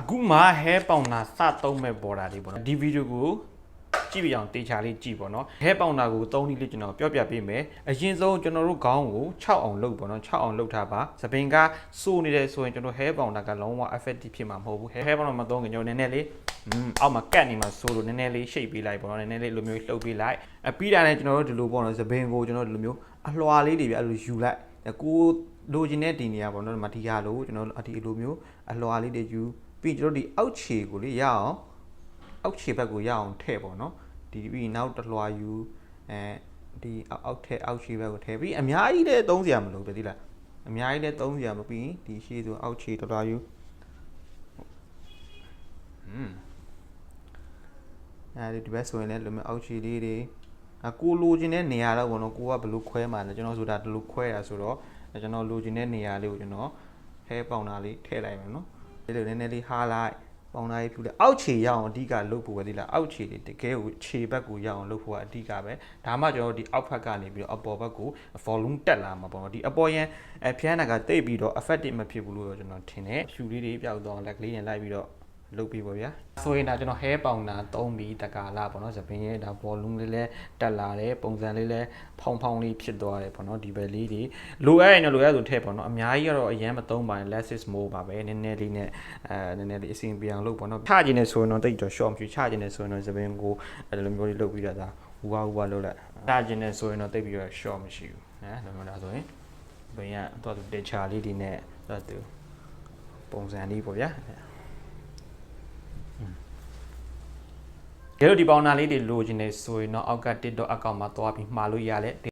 အခုမှဟဲပေါင်နာစသုံးမဲ့ပေါ်တာလေးပေါ့နော်ဒီဗီဒီယိုကိုကြည့်ပြအောင်တေချာလေးကြည့်ပေါ့နော်ဟဲပေါင်နာကိုသုံးနည်းလေးကျွန်တော်ပြောပြပေးမယ်အရင်ဆုံးကျွန်တော်တို့ခေါင်းကို6အောင်လုပ်ပေါ့နော်6အောင်လုပ်ထားပါသပင်ကစိုးနေတယ်ဆိုရင်ကျွန်တော်ဟဲပေါင်နာကလုံးဝ effective ဖြစ်မှာမဟုတ်ဘူးဟဲပေါင်နာမသုံးခင်ကျွန်တော်နည်းနည်းလေးอืมအောက်မှာကတ်နေမှာစိုးလို့နည်းနည်းလေးရှိတ်ပေးလိုက်ပေါ့နော်နည်းနည်းလေးလိုမျိုးလှုပ်ပေးလိုက်အပြီးတာနဲ့ကျွန်တော်တို့ဒီလိုပေါ့နော်သပင်ကိုကျွန်တော်တို့ဒီလိုမျိုးအလွှာလေးတွေပြအဲ့လိုယူလိုက်ကိုလိုချင်တဲ့ဒီနေရာပေါ့နော်ဒီမှာဒီဟာလို့ကျွန်တော်တို့အဒီလိုမျိုးအလွှာလေးတွေယူ ပြီးကျွန်တော်တို့ဒီအောက်ခြေကိုလေရအောင်အောက်ခြေဘက်ကိုရအောင်ထည့်ပေါ့နော်ဒီပြီးနောက်တစ်လွှာယူအဲဒီအောက်အောက်ထည့်အောက်ခြေဘက်ကိုထည့်ပြီးအများကြီးလည်းသုံးစရာမလိုပဲဒီလားအများကြီးလည်းသုံးစရာမပြီးဒီရှေ့ဆိုအောက်ခြေတစ်လွှာယူอืมအဲဒီဒီဘက်ဆိုရင်လည်းလိုမျိုးအောက်ခြေလေးတွေအကိုလိုချင်တဲ့နေရာတော့ဘောနော်ကိုကဘယ်လိုခွဲမှာလဲကျွန်တော်ဆိုတာဒီလိုခွဲတာဆိုတော့ကျွန်တော်လိုချင်တဲ့နေရာလေးကိုကျွန်တော်ဟဲပေါင်တာလေးထည့်လိုက်မယ်နော် ဒီလိုနည်းနည်းလေးဟားလိုက်ပေါင်တာလေးဖြူလိုက်အောက်ခြေရအောင်အဓိကလုပ်ဖို့ပဲဒီလားအောက်ခြေလေးတကယ်ကိုခြေဘက်ကိုရအောင်လုပ်ဖို့ကအဓိကပဲဒါမှကျွန်တော်ဒီအောက်ဘက်ကနေပြီးတော့အပေါ်ဘက်ကို volume တက်လာမှာပေါ့နော်ဒီအပေါ်ရန်အဖျန်းနာကတိတ်ပြီးတော့ effective မဖြစ်ဘူးလို့တော့ကျွန်တော်ထင်တယ်ဖြူလေးတွေပြောက်တော့လက်ကလေးနဲ့လိုက်ပြီးတော့ လုပ်ပြီးပါဗျာဆိုရင်ဒါကျွန်တော် hair powder သုံးပြီးတကာလာပေါ့နော်သပင်ရဲ့ဒါ volume လေးလည်းတက်လာတယ်ပုံစံလေးလည်းဖောင်းဖောင်းလေးဖြစ်သွားတယ်ပေါ့နော်ဒီဘက်လေးတွေလိုအပ်ရင်တော့လိုအပ်ဆိုထည့်ပေါ့နော်အများကြီးကတော့အရင်မသုံးပါရင် less is more ပါပဲနည်းနည်းလေးနဲ့အဲနည်းနည်းလေးအစီအပြေအောင်လုပ်ပေါ့နော်ချကျင်နေဆိုရင်တော့တိတ်တော့ short မရှိချကျင်နေဆိုရင်တော့သပင်ကိုအဲလိုမျိုးလေးလုပ်ပြီးတော့ဒါဟူဝါဟူဝါလုပ်လိုက်ချကျင်နေဆိုရင်တော့တိတ်ပြီးတော့ short မရှိဘူးနော်ဒါမှမဟုတ်ဆိုရင်ဘယ်ကတော့တေချာလေးဒီနဲ့တော့သူပုံစံလေးပေါ့ဗျာ ကဲလို့ဒီပေါင်နာလေးတွေလိုချင်နေဆိုရင်တော့အောက်က TikTok အကောင့်မှာသွားပြီးမှာလို့ရလဲ